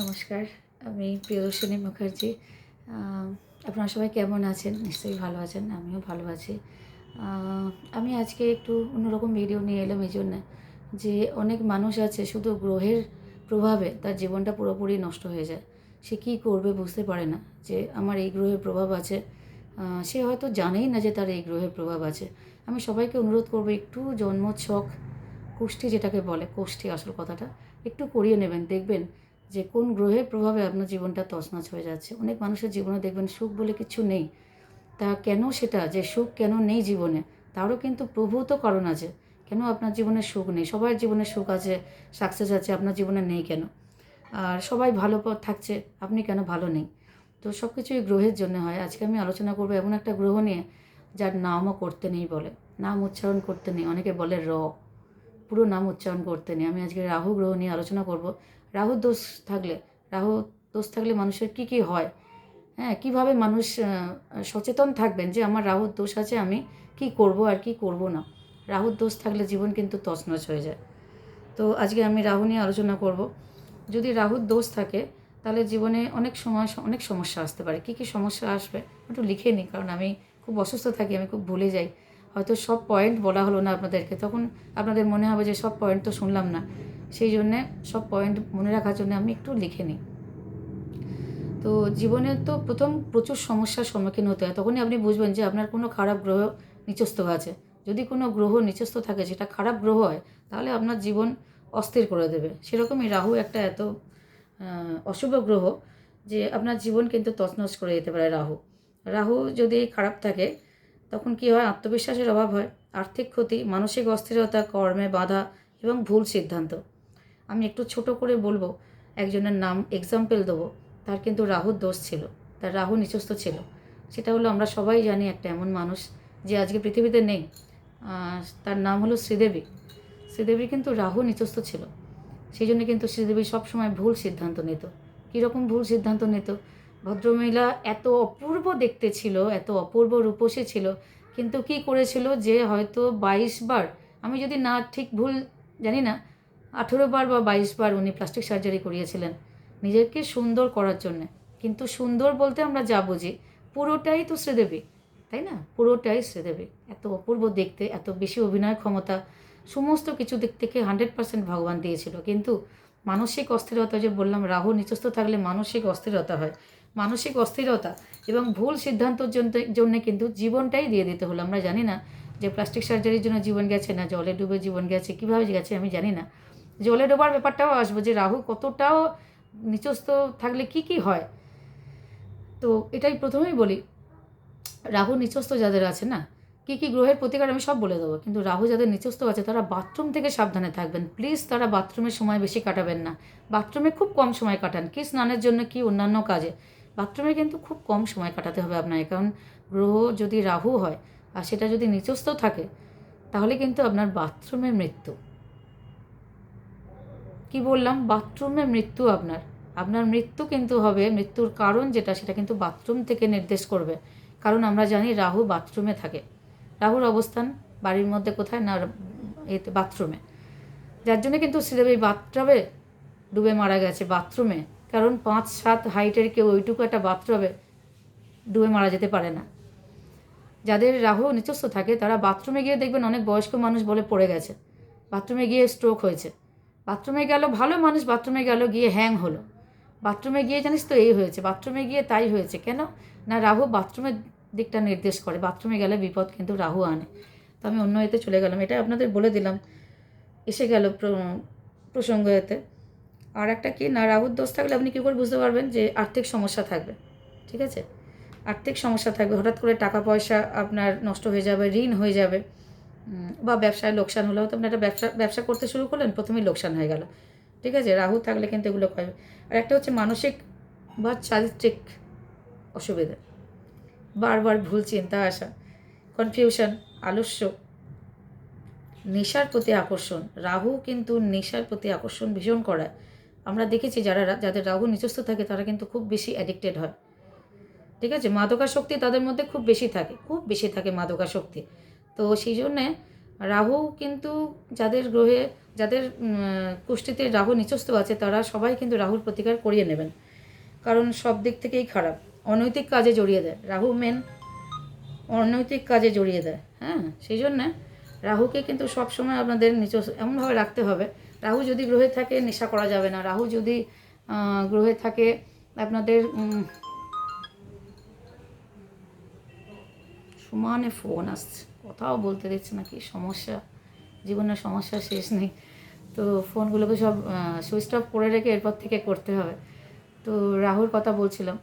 নমস্কার, আমি প্রিয়দর্শনী মুখার্জি। আপনারা সবাই কেমন আছেন? নিশ্চয়ই ভালো আছেন, আমিও ভালো আছি। আমি আজকে একটু অন্যরকম ভিডিও নিয়ে এলাম এই জন্যে যে অনেক মানুষ আছে শুধু গ্রহের প্রভাবে তার জীবনটা পুরোপুরি নষ্ট হয়ে যায়। সে কী করবে বুঝতে পারে না যে আমার এই গ্রহের প্রভাব আছে। সে হয়তো জানেই না যে তার এই গ্রহের প্রভাব আছে। আমি সবাইকে অনুরোধ করব একটু জন্ম ছক কুষ্টি যেটাকে বলে, কোষ্ঠী আসল কথাটা, একটু করিয়ে নেবেন, দেখবেন যে কোন গ্রহের প্রভাবে আপনার জীবনটা তছনছ হয়ে যাচ্ছে। অনেক মানুষের জীবনে দেখবেন সুখ বলে কিছু নেই। তা কেন সেটা? যে সুখ কেন নেই জীবনে? তারও কিন্তু প্রভূত কারণ আছে। কেন আপনার জীবনে সুখ নেই? সবার জীবনে সুখ আছে সাকসেস আছে, আপনার জীবনে নেই কেন? আর সবাই ভালো পথ থাকছে, আপনি কেন ভালো নেই? তো সব কিছুই গ্রহের জন্য হয়। আজকে আমি আলোচনা করব এমন একটা গ্রহ নিয়ে, যার নামও করতে নেই বলে। নাম উচ্চারণ করতে নেই। অনেকে বলে র। পুরো নাম উচ্চারণ করতে নেই। আমি আজকে রাহু গ্রহ নিয়ে আলোচনা করব। রাহু দোষ থাকলে রাহু দোষ থাকলে মানুষের কি কি হয়? হ্যাঁ কীভাবে মানুষ সচেতন থাকবেন যে আমার রাহুর দোষ আছে, আমি কি করব আর কি করব না? রাহুর দোষ থাকলে জীবন কিন্তু তছনছ হয়ে যায়। তো আজকে আমি রাহু নিয়ে আলোচনা করব। যদি রাহুর দোষ থাকে, তাহলে জীবনে অনেক সময়, অনেক সমস্যা আসতে পারে। কী কী সমস্যা আসবে একটু লিখে নিই, কারণ আমি খুব অসুস্থ থাকি, আমি খুব ভুলে যাই। হয়তো সব পয়েন্ট বলা হলো না আপনাদেরকে, তখন আপনাদের মনে হবে যে সব পয়েন্ট তো শুনলাম না। সেই জন্যে সব পয়েন্ট মনে রাখার জন্য আমি একটু লিখে নিই। তো জীবনে তো প্রথম প্রচুর সমস্যার সম্মুখীন হতে হয়, তখনই আপনি বুঝবেন যে আপনার কোনো খারাপ গ্রহ নিচস্থ আছে। যদি কোনো গ্রহ নিচস্থ থাকে যেটা খারাপ গ্রহ হয়, তাহলে আপনার জীবন অস্থির করে দেবে। সেরকমই রাহু একটা এত অশুভ গ্রহ যে আপনার জীবন কিন্তু তছনছ করে যেতে পারে রাহু। রাহু যদি খারাপ থাকে, তখন কি হয়? আত্মবিশ্বাসের অভাব হয়, আর্থিক ক্ষতি, মানসিক অস্থিরতা, কর্মে বাধা এবং ভুল সিদ্ধান্ত। আমি একটু ছোট করে বলব, একজনের নাম এক্সাম্পল দেবো। তার কিন্তু রাহুর দোষ ছিল, তার রাহু নিচস্থ ছিল। সেটা হলো আমরা সবাই জানি একটা এমন মানুষ যে আজকে পৃথিবীতে নেই। তার নাম হলো শ্রীদেবী। শ্রীদেবী কিন্তু রাহু নিচস্থ ছিল। সেই জন্য কিন্তু শ্রীদেবী সবসময় ভুল সিদ্ধান্ত নিত। কীরকম ভুল সিদ্ধান্ত নিত? ভদ্রমহিলা এত অপূর্ব দেখতে ছিল, এত অপূর্ব রূপসী ছিল, কিন্তু কি করেছিল যে হয়তো বাইশ বার, আমি যদি না ঠিক ভুল জানি না আঠেরো বার বা বাইশ বার উনি প্লাস্টিক সার্জারি করিয়েছিলেন, নিজেকে সুন্দর করার জন্যে। কিন্তু সুন্দর বলতে আমরা যা বুঝি, পুরোটাই তো শ্রীদেবী, তাই না? পুরোটাই শ্রীদেবী। এত অপূর্ব দেখতে, এত বেশি অভিনয় ক্ষমতা, সমস্ত কিছু দিক থেকে হান্ড্রেড পার্সেন্ট ভগবান দিয়েছিল। কিন্তু মানসিক অস্থিরতা যে বললাম, রাহু নিচস্থ থাকলে মানসিক অস্থিরতা হয়। মানসিক অস্থিরতা এবং ভুল সিদ্ধান্তর জন্য কিন্তু জীবনটাই দিয়ে দিতে হলো। আমরা জানি না যে প্লাস্টিক সার্জারির জন্য জীবন গেছে না, জলে ডুবে জীবন গেছে, কীভাবে গেছে আমি জানি না। জলে ডোবার ব্যাপারটাও আসব যে রাহু কতটাও নিচস্থ থাকলে কি কি হয়? তো এটাই প্রথমেই বলি, রাহু নিচস্থ যাদের আছে না, কী কী গ্রহের প্রতিকার আমি সব বলে দেবো, কিন্তু রাহু যাদের নিচস্থ আছে তারা বাথরুম থেকে সাবধানে থাকবেন। প্লিজ তারা বাথরুমের সময় বেশি কাটাবেন না। বাথরুমে খুব কম সময় কাটান, কি স্নানের জন্য কি অন্যান্য কাজে। বাথরুমে কিন্তু খুব কম সময় কাটাতে হবে আপনাকে, কারণ গ্রহ যদি রাহু হয় আর সেটা যদি নিচস্থ থাকে, তাহলে কিন্তু আপনার বাথরুমে মৃত্যু। কি বললাম? বাথরুমে মৃত্যু আপনার। আপনার মৃত্যু কিন্তু হবে, মৃত্যুর কারণ যেটা, সেটা কিন্তু বাথরুম থেকে নির্দেশ করবে। কারণ আমরা জানি রাহু বাথরুমে থাকে। রাহুর অবস্থান বাড়ির মধ্যে কোথায় না এতে বাথরুমে। যার জন্য কিন্তু শ্রীদেবী বাথটবে ডুবে মারা গেছে, বাথরুমে। কারণ পাঁচ, সাত হাইটের কেউ ওইটুকু একটা বাথটবে ডুবে মারা যেতে পারে না। যাদের রাহু নিচস্থ থাকে, তারা বাথরুমে গিয়ে দেখবেন অনেক বয়স্ক মানুষ বলে পড়ে গেছে। বাথরুমে গিয়ে স্ট্রোক হয়েছে। বাথরুমে গেল, ভালো মানুষ বাথরুমে গেল, গিয়ে হ্যাং হলো। বাথরুমে গিয়ে জানিস তো এই হয়েছে, বাথরুমে গিয়ে তাই হয়েছে। কেন? না, রাহু বাথরুমের দিকটা নির্দেশ করে, বাথরুমে গেলে বিপদ কিন্তু রাহু আনে। তো আমি অন্য এতে চলে গেলাম, এটা আপনাদের বলে দিলাম। এসে গেল প্রসঙ্গ এতে। আর একটা কি, না, রাহুর দোষ থাকলে আপনি কী করে বুঝতে পারবেন যে আর্থিক সমস্যা থাকবে, ঠিক আছে? আর্থিক সমস্যা থাকবে, হঠাৎ করে টাকা পয়সা আপনার নষ্ট হয়ে যাবে, ঋণ হয়ে যাবে। বা ব্যবসায় লোকসান হলেও তো আপনি একটা ব্যবসা ব্যবসা করতে শুরু করলেন, প্রথমেই লোকসান হয়ে গেল। ঠিক আছে? রাহু থাকলে কিন্তু এগুলো পাবে আর একটা হচ্ছে মানসিক বা চারিত্রিক অসুবিধা। বারবার ভুল চিন্তা আসা কনফিউশন আলস্য, নেশার প্রতি আকর্ষণ। রাহু কিন্তু নেশার প্রতি আকর্ষণ ভীষণ করায়। আমরা দেখেছি যারা যাদের রাহু নিচস্থ থাকে, তারা কিন্তু খুব বেশি অ্যাডিক্টেড হয়। ঠিক আছে? মাদকাসক্তি তাদের মধ্যে খুব বেশি থাকে, খুব বেশি থাকে মাদকাসক্তি। তো সেই জন্যে রাহু কিন্তু যাদের গ্রহে যাদের উম, কুষ্ঠিতে রাহু নিচস্থ আছে তারা সবাই কিন্তু রাহুর প্রতিকার করিয়ে নেবেন। কারণ সব দিক থেকেই খারাপ। অনৈতিক কাজে জড়িয়ে দেয়। রাহু মেন অনৈতিক কাজে জড়িয়ে দেয়। হ্যাঁ? সেই জন্যে রাহুকে কিন্তু সবসময় আপনাদের নিচ এমনভাবে রাখতে হবে। রাহু যদি গ্রহে থাকে নেশা করা যাবে না। রাহু যদি গ্রহে থাকে আপনাদের সমানে ফোন আসছে। কথাও বলতে দিচ্ছে না কি সমস্যা। জীবনের সমস্যা শেষ নেই। তো ফোনগুলোকে সব সুইচ অফ করে রেখে এরপর থেকে করতে হবে। তো রাহুর কথা বলছিলাম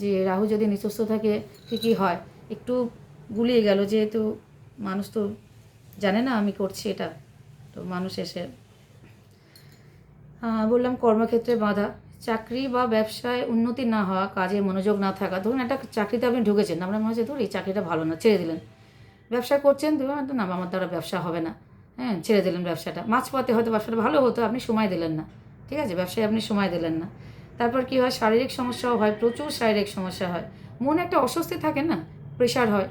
যে, রাহু যদি নিচস্থ থাকে, ঠিকই হয়। একটু গুলিয়ে গেল যেহেতু মানুষ তো জানে না আমি করছি এটা। তো মানুষ এসে বললাম কর্মক্ষেত্রে বাধা। চাকরি বা ব্যবসায় উন্নতি না হওয়া, কাজে মনোযোগ না থাকা। ধরুন একটা চাকরিতে আপনি ঢুকেছেন, আপনার মনে হচ্ছে ধর এই চাকরিটা ভালো না, ছেড়ে দিলেন। ব্যবসা করছেন হয়তো না, আমার দ্বারা ব্যবসা হবে না। হ্যাঁ ছেড়ে দিলেন ব্যবসাটা। মাঝপথে হয়তো ব্যবসাটা ভালো হতো, আপনি সময় দিলেন না। ঠিক আছে, ব্যবসায় আপনি সময় দিলেন না। তারপর কি হয়, শারীরিক সমস্যাও হয়, প্রচুর শারীরিক সমস্যা হয়। মনে একটা অস্বস্তি থাকে না? প্রেশার হয়।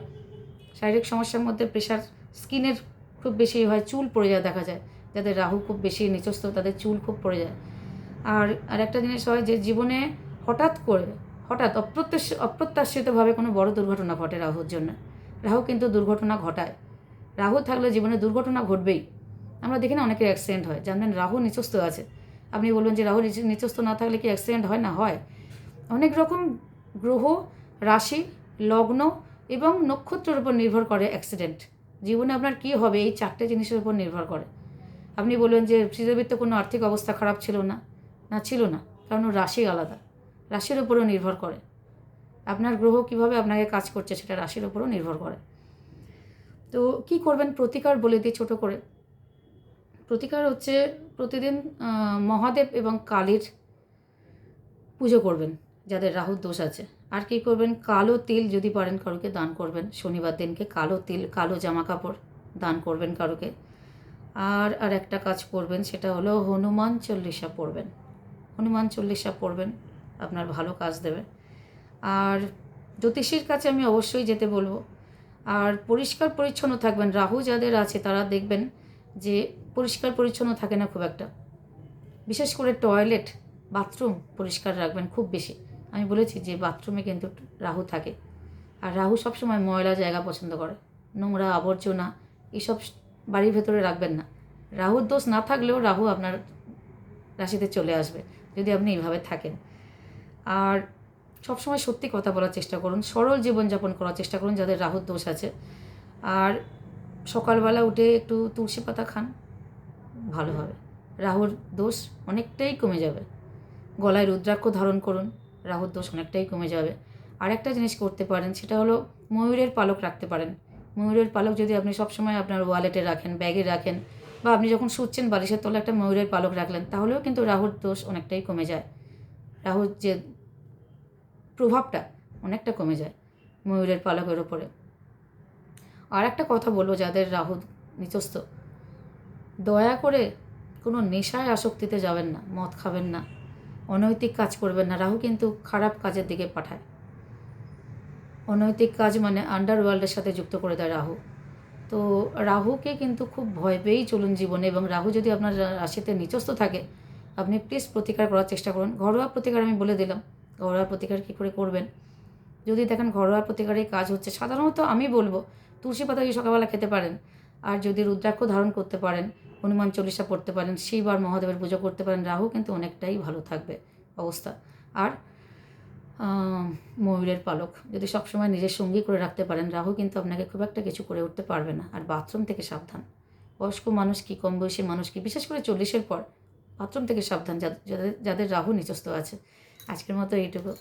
শারীরিক সমস্যার মধ্যে প্রেশার স্কিনের খুব বেশি হয়, চুল পড়ে যায় দেখা যায়। যাদের রাহু খুব বেশি নিচস্থ, তাদের চুল খুব পড়ে যায়। আর আর একটা জিনিস হয় যে জীবনে হঠাৎ করে, হঠাৎ অপ্রত্যাশ, অপ্রত্যাশিতভাবে কোনো বড় দুর্ঘটনা ঘটে রাহুর জন্য। রাহু কিন্তু দুর্ঘটনা ঘটায়। রাহু থাকলে জীবনে দুর্ঘটনা ঘটবেই। আমরা দেখি না অনেকের অ্যাক্সিডেন্ট হয়। জানবেন রাহু নিচস্থ আছে। আপনি বলবেন যে রাহু নিচ- নিচস্থ না থাকলে কি অ্যাক্সিডেন্ট হয়? না, হয়। অনেক রকম গ্রহ, রাশি, লগ্ন এবং নক্ষত্রের উপর নির্ভর করে অ্যাক্সিডেন্ট জীবনে আপনার কী হবে? এই চারটে জিনিসের উপর নির্ভর করে। আপনি বলবেন যে তো কোনো আর্থিক অবস্থা খারাপ ছিল না না ছিল না। কারণ রাশি আলাদা। রাশির উপরেও নির্ভর করে। আপনার গ্রহ কীভাবে আপনাকে কাজ করছে সেটা রাশির উপরেও নির্ভর করে। তো কি করবেন? প্রতিকার বলে দিই ছোট করে। প্রতিকার হচ্ছে প্রতিদিন মহাদেব এবং কালীর পুজো করবেন, যাদের রাহুর দোষ আছে। আর কি করবেন? কালো তিল যদি পারেন কারোকে দান করবেন। শনিবার দিনকে কালো তিল, কালো জামা কাপড় দান করবেন কারোকে। আর আর একটা কাজ করবেন, সেটা হলো হনুমান চল্লিশা পড়বেন। হনুমান চল্লিশা পড়বেন, আপনার ভালো কাজ দেবে। আর জ্যোতিষীর কাছে আমি অবশ্যই যেতে বলব। আর পরিষ্কার পরিচ্ছন্ন থাকবেন। রাহু যাদের আছে তারা দেখবেন যে পরিষ্কার পরিচ্ছন্ন থাকে না খুব একটা। বিশেষ করে টয়লেট, বাথরুম পরিষ্কার রাখবেন খুব বেশি। আমি বলেছি যে বাথরুমে কিন্তু রাহু থাকে। আর রাহু সবসময় ময়লা জায়গা পছন্দ করে। নোংরা আবর্জনা এসব বাড়ির ভেতরে রাখবেন না। রাহুর দোষ না থাকলেও রাহু আপনার রাশিতে চলে আসবে, যদি আপনি এইভাবে থাকেন। আর সবসময় সত্যি কথা বলার চেষ্টা করুন, সরল জীবনযাপন করার চেষ্টা করুন, যাদের রাহুর দোষ আছে। আর সকালবেলা উঠে একটু তুলসী পাতা খান, ভালো হবে। রাহুর দোষ অনেকটাই কমে যাবে। গলায় রুদ্রাক্ষ ধারণ করুন, রাহুর দোষ অনেকটাই কমে যাবে। আর একটা জিনিস করতে পারেন, সেটা হলো ময়ূরের পালক রাখতে পারেন। ময়ূরের পালক যদি আপনি সবসময় আপনার ওয়ালেটে রাখেন ব্যাগে রাখেন, বা আপনি যখন শুচ্ছেন বালিশের তলে একটা ময়ূরের পালক রাখলেন, তাহলেও কিন্তু রাহুর দোষ অনেকটাই কমে যায়। রাহুর যে প্রভাবটা অনেকটা কমে যায় ময়ূরের পালকের ওপরে আর একটা কথা বলব যাদের রাহু নিচস্থ দয়া করে কোনো নেশায় আসক্তিতে যাবেন না, মদ খাবেন না, অনৈতিক কাজ করবেন না। রাহু কিন্তু খারাপ কাজের দিকে পাঠায়। অনৈতিক কাজ মানে আন্ডারওয়ার্ল্ডের সাথে যুক্ত করে দেয় রাহু। তো রাহুকে কিন্তু খুব ভয় পেয়েই চলুন জীবনে এবং রাহু যদি আপনার রাশিতে নিচস্থ থাকে, আপনি প্লিজ প্রতিকার করার চেষ্টা করুন। ঘরোয়া প্রতিকার আমি বলে দিলাম। ঘরোয়া প্রতিকার কী করে করবেন? যদি দেখেন ঘরোয়া প্রতিকারের কাজ হচ্ছে, সাধারণত আমি বলব, তুলসী পাতা দিয়ে সকালবেলা খেতে পারেন। আর যদি রুদ্রাক্ষ ধারণ করতে পারেন, হনুমান চল্লিশা পড়তে পারেন শিব আর মহাদেবের পুজো করতে পারেন, রাহু কিন্তু অনেকটাই ভালো থাকবে অবস্থা। আর ময়ূরের পালক, যদি সবসময় নিজের সঙ্গী করে রাখতে পারেন, রাহু কিন্তু আপনাকে খুব একটা কিছু করে উঠতে পারবে না। আর বাথরুম থেকে সাবধান। বয়স্ক মানুষ কি, কম বয়সী মানুষ কি, বিশেষ করে চল্লিশের পর, বাথরুম থেকে সাবধান, যাদের যাদের রাহু নিচস্থ আছে। আজকের মতো এইটুকু।